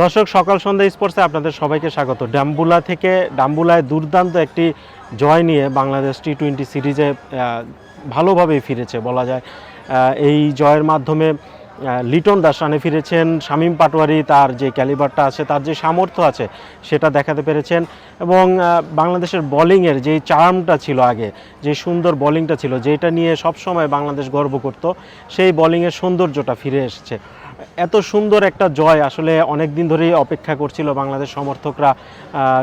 দর্শক, সকাল সন্ধ্যা স্পোর্টসে আপনাদের সবাইকে স্বাগত। ডাম্বুলা থেকে ডাম্বুলায় দুর্দান্ত একটি জয় নিয়ে বাংলাদেশ টি টোয়েন্টি সিরিজে ভালোভাবেই ফিরেছে বলা যায়। এই জয়ের মাধ্যমে লিটন দাস রানে ফিরেছেন, শামীম পাটোয়ারি তার যে ক্যালিবারটা আছে, তার যে সামর্থ্য আছে, সেটা দেখাতে পেরেছেন। এবং বাংলাদেশের বোলিংয়ের যে চার্মটা ছিল আগে, যে সুন্দর বোলিংটা ছিল, যেটা নিয়ে সবসময় বাংলাদেশ গর্ব করত, সেই বোলিংয়ের সৌন্দর্যটা ফিরে এসেছে। এত সুন্দর একটা জয় আসলে অনেক দিন ধরেই অপেক্ষা করছিল বাংলাদেশ সমর্থকরা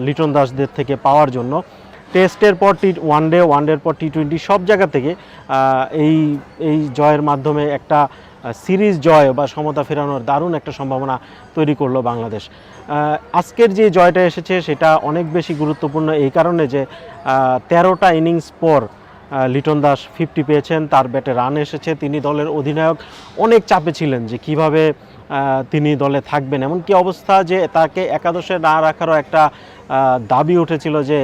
লিটন দাসদের থেকে পাওয়ার জন্য। টেস্টের পর টি ওয়ান ডে ওয়ান ডের পর টি টোয়েন্টি সব জায়গা থেকে এই এই জয়ের মাধ্যমে একটা সিরিজ জয় বা সমতা ফেরানোর দারুণ একটা সম্ভাবনা তৈরি করল বাংলাদেশ। আজকের যে জয়টা এসেছে সেটা অনেক বেশি গুরুত্বপূর্ণ এই কারণে যে তেরোটা ইনিংস পর লিটন দাস ফিফটি পেয়েছেন, তার ব্যাটে রান এসেছে। তিনি দলের অধিনায়ক। অনেক চাপে ছিলেন যে কীভাবে তিনি দলে থাকবেন। এমনকি অবস্থা যে তাকে একাদশে না রাখারও একটা দাবি উঠেছিল যে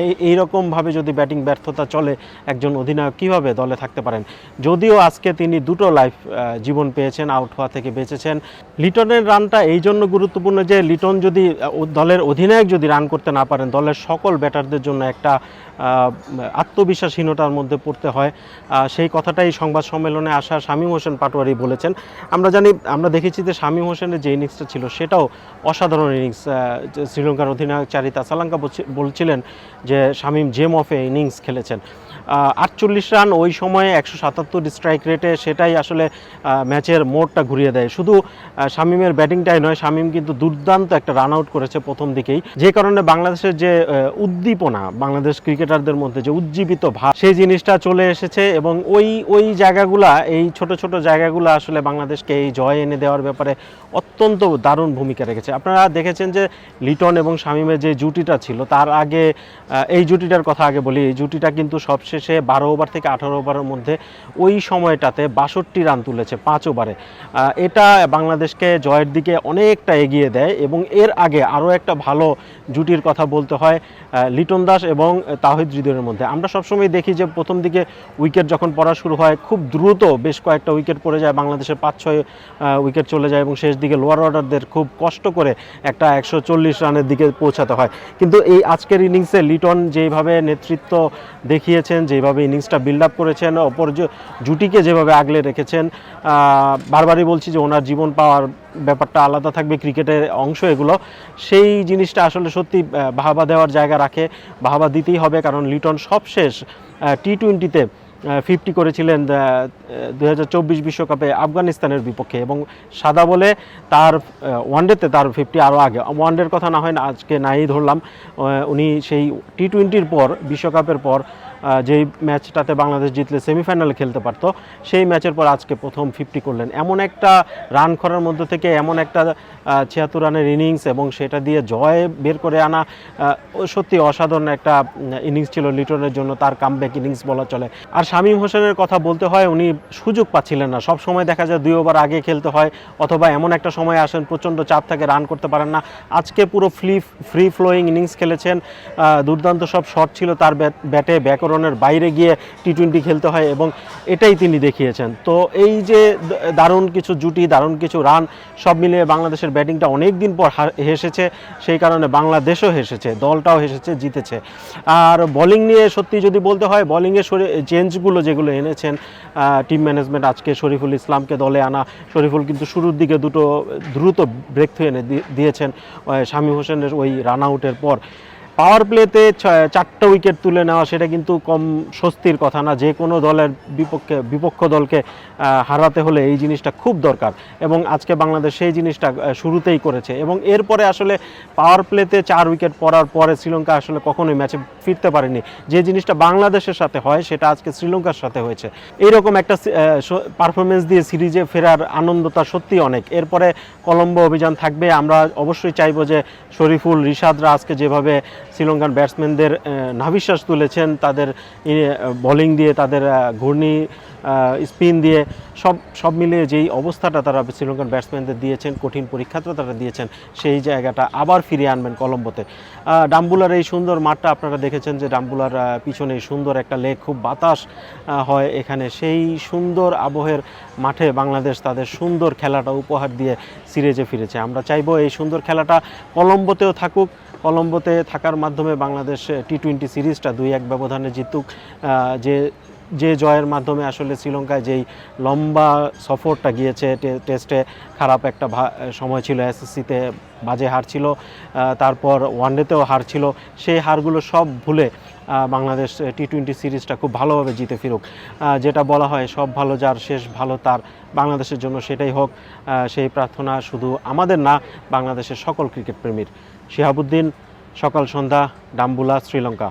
এই এইরকমভাবে যদি ব্যাটিং ব্যর্থতা চলে একজন অধিনায়ক কীভাবে দলে থাকতে পারেন? যদিও আজকে তিনি দুটো লাইফ জীবন পেয়েছেন আউট হওয়া থেকে বেঁচেছেন। লিটনের রানটা এই জন্য গুরুত্বপূর্ণ যে লিটন যদি দলের অধিনায়ক যদি রান করতে না পারেন, দলের সকল ব্যাটারদের জন্য একটা আত্মবিশ্বাসহীনতার মধ্যে পড়তে হয়। সেই কথাটাই সংবাদ সম্মেলনে আসা শামীম হোসেন পাটোয়ারি বলেছেন। আমরা জানি, আমরা দেখেছি যে শামীম হোসেনের যে ইনিংসটা ছিল, সেটাও অসাধারণ ইনিংস শ্রীলঙ্কার অধিনায়ক চারিতা সালাঙ্কা বলছিলেন যে শামীম জেম অফে ইনিংস খেলেছেন। আটচল্লিশ রান ওই সময়ে একশো সাতাত্তর স্ট্রাইক রেটে সেটাই আসলে ম্যাচের মোড়টা ঘুরিয়ে দেয়। শুধু শামীমের ব্যাটিংটাই নয়, শামীম কিন্তু দুর্দান্ত একটা রান আউট করেছে প্রথম দিকেই। যে কারণে বাংলাদেশের যে উদ্দীপনা, বাংলাদেশ ক্রিকেটারদের মধ্যে যে উজ্জীবিত ভাব, সেই জিনিসটা চলে এসেছে এবং ওই ওই জায়গাগুলা, এই ছোট ছোট জায়গাগুলো আসলে বাংলাদেশকে এই জয় এনে দেওয়ার ব্যাপারে অত্যন্ত দারুণ ভূমিকা রেখেছে। আপনারা দেখেছেন যে, লিটন এবং শামিমের যে জুটিটা ছিল, তার আগে এই জুটিটার কথা আগে বলি, এই জুটিটা কিন্তু সবশেষে বারো ওভার থেকে আঠারো ওভারের মধ্যে ওই সময়টাতে বাষট্টি রান তুলেছে, পাঁচ ওভারে। এটা বাংলাদেশকে জয়ের দিকে অনেকটা এগিয়ে দেয় এবং এর আগে আরও একটা ভালো জুটির কথা বলতে হয় লিটন দাস এবং তাহিদ হৃদয়ের মধ্যে। আমরা সবসময় দেখি যে প্রথম দিকে উইকেট যখন পড়া শুরু হয়, খুব দ্রুত বেশ কয়েকটা উইকেট পড়ে যায়, বাংলাদেশের পাঁচ ছয় উইকেট চলে যায় এবং শেষ দিকে লোয়ার অর্ডারদের খুব কষ্ট করে একটা একশো চল্লিশ রানের দিকে পৌঁছাতে হয়। কিন্তু এই আজকের ইনিংসে লিটন যেভাবে নেতৃত্ব দেখিয়েছেন যেভাবে ইনিংসটা বিল্ড আপ করেছেন, অপর জুটিকে যেভাবে আগলে রেখেছেন বারবারই বলছি যে ওনার জীবন পাওয়ার ব্যাপারটা আলাদা থাকবে ক্রিকেটের অংশ এগুলো। সেই জিনিসটা আসলে সত্যি বাহাবা দেওয়ার জায়গা রাখে, বাহাবা দিতেই হবে, কারণ লিটন সবশেষ টি টোয়েন্টিতে ফিফটি করেছিলেন দু হাজার বিশ্বকাপে আফগানিস্তানের বিপক্ষে এবং সাদা বলে তার ওয়ানডেতে তার ফিফটি আরও আগে। ওয়ানডের কথা না হয় না, আজকে নাই ধরলাম উনি সেই টি টোয়েন্টির পর, বিশ্বকাপের পর যেই ম্যাচটাতে বাংলাদেশ জিতলে সেমিফাইনালে খেলতে পারতো, সেই ম্যাচের পর আজকে প্রথম ফিফটি করলেন। এমন একটা রান করার মধ্যে থেকে এমন একটা ছিয়াত্তর রানের ইনিংস এবং সেটা দিয়ে জয় বের করে আনা সত্যি অসাধারণ একটা ইনিংস ছিল লিটনের জন্য, তার কামব্যাক ইনিংস বলা চলে। আর শামীম হোসেনের কথা বলতে হয়, উনি সুযোগ পাচ্ছিলেন না। সব সময় দেখা যায় দুই ওভার আগে খেলতে হয়, অথবা এমন একটা সময় আসেন, প্রচণ্ড চাপ থাকে রান করতে পারেন না। আজকে পুরো ফ্রি ফ্রি ফ্লোয়িং ইনিংস খেলেছেন দুর্দান্ত সব শট ছিল তার ব্যাট- ব্যাটে ব্যাকরণের বাইরে গিয়ে টি টোয়েন্টি খেলতে হয় এবং এটাই তিনি দেখিয়েছেন। তো এই যে দারুণ কিছু জুটি, দারুণ কিছু রান, সব মিলিয়ে বাংলাদেশের ব্যাটিংটা অনেক দিন পর হেসেছে, সেই কারণে বাংলাদেশও হেসেছে, দলটাও হেসেছে, জিতেছে। আর বোলিং নিয়ে সত্যি যদি বলতে হয় বোলিংয়ের চেঞ্জগুলো যেগুলো এনেছেন টিম ম্যানেজমেন্ট আজকে শরীফুল ইসলামকে দলে আনা, শরীফুল কিন্তু শুরুর দিকে দুটো দ্রুত ব্রেক থ্রু এনে দিয়েছেন শামীম হোসেনের ওই রান আউটের পর। পাওয়ার প্লেতে চারটা উইকেট তুলে নেওয়া, সেটা কিন্তু কম স্বস্তির কথা না। যে কোনো দলের বিপক্ষে বিপক্ষ দলকে হারাতে হলে এই জিনিসটা খুব দরকার। এবং আজকে বাংলাদেশ সেই জিনিসটা শুরুতেই করেছে। এবং এরপরে আসলে পাওয়ার প্লেতে চার উইকেট পড়ার পরে শ্রীলঙ্কা আসলে কখনোই ম্যাচে ফিরতে পারেনি। যে জিনিসটা বাংলাদেশের সাথে হয়, সেটা আজকে শ্রীলঙ্কার সাথে হয়েছে। এইরকম একটা পারফরমেন্স দিয়ে সিরিজে ফেরার আনন্দটা সত্যি অনেক। এরপরে কলম্বো অভিযান থাকবে। আমরা অবশ্যই চাইব যে শরীফুল রিশাদরা আজকে যেভাবে শ্রীলঙ্কান ব্যাটসম্যানদের নাভিশ্বাস তুলেছেন। তাদের বোলিং দিয়ে, তাদের ঘূর্ণি স্পিন দিয়ে, সব সব মিলিয়ে যেই অবস্থাটা তারা শ্রীলঙ্কান ব্যাটসম্যানদের দিয়েছেন, কঠিন পরীক্ষাটা তারা দিয়েছেন, সেই জায়গাটা আবার ফিরিয়ে আনবেন কলম্বোতে। ডাম্বুলার এই সুন্দর মাঠটা আপনারা দেখেছেন যে ডাম্বুলার পিছনে সুন্দর একটা লেক, খুব বাতাস হয় এখানে। সেই সুন্দর আবহের মাঠে বাংলাদেশ তাদের সুন্দর খেলাটা উপহার দিয়ে সিরিজে ফিরেছে। আমরা চাইব এই সুন্দর খেলাটা কলম্বোতেও থাকুক কলম্বোতে থাকার মাধ্যমে বাংলাদেশ টি টোয়েন্টি সিরিজটা দুই এক ব্যবধানে জিতুক। যে যে জয়ের মাধ্যমে আসলে শ্রীলঙ্কায় যেই লম্বা সফরটা গিয়েছে টেস্টে খারাপ একটা সময় ছিল, এসএসসিতে বাজে হার ছিল তারপর ওয়ানডেতেও হার ছিল, সেই হারগুলো সব ভুলে বাংলাদেশ টি টোয়েন্টি সিরিজটা খুব ভালোভাবে জিতে ফিরুক। যেটা বলা হয়, সব ভালো যার শেষ ভালো তার বাংলাদেশের জন্য সেটাই হোক সেই প্রার্থনা শুধু আমাদের না, বাংলাদেশের সকল ক্রিকেট প্রেমীর। শিহাবুদ্দিন সকাল সন্ধ্যা ডাম্বুলা শ্রীলঙ্কা।